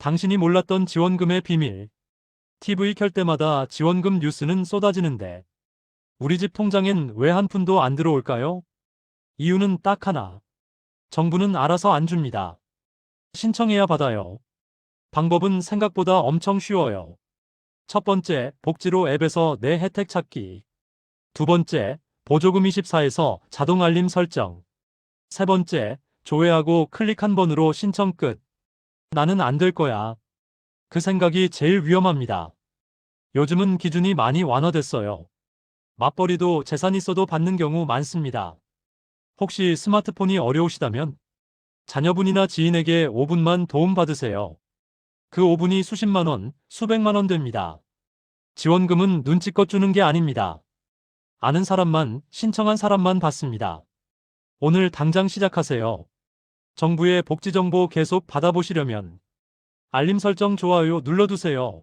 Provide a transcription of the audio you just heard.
당신이 몰랐던 지원금의 비밀. TV 켤 때마다 지원금 뉴스는 쏟아지는데 우리 집 통장엔 왜 한 푼도 안 들어올까요? 이유는 딱 하나. 정부는 알아서 안 줍니다. 신청해야 받아요. 방법은 생각보다 엄청 쉬워요. 첫 번째, 복지로 앱에서 내 혜택 찾기. 두 번째, 보조금 24에서 자동 알림 설정. 세 번째, 조회하고 클릭 한 번으로 신청 끝. 나는 안 될 거야. 그 생각이 제일 위험합니다. 요즘은 기준이 많이 완화됐어요. 맞벌이도 재산 있어도 받는 경우 많습니다. 혹시 스마트폰이 어려우시다면 자녀분이나 지인에게 5분만 도움 받으세요. 그 5분이 수십만 원, 수백만 원 됩니다. 지원금은 눈치껏 주는 게 아닙니다. 아는 사람만, 신청한 사람만 받습니다. 오늘 당장 시작하세요. 정부의 복지 정보 계속 받아보시려면 알림 설정 좋아요 눌러두세요.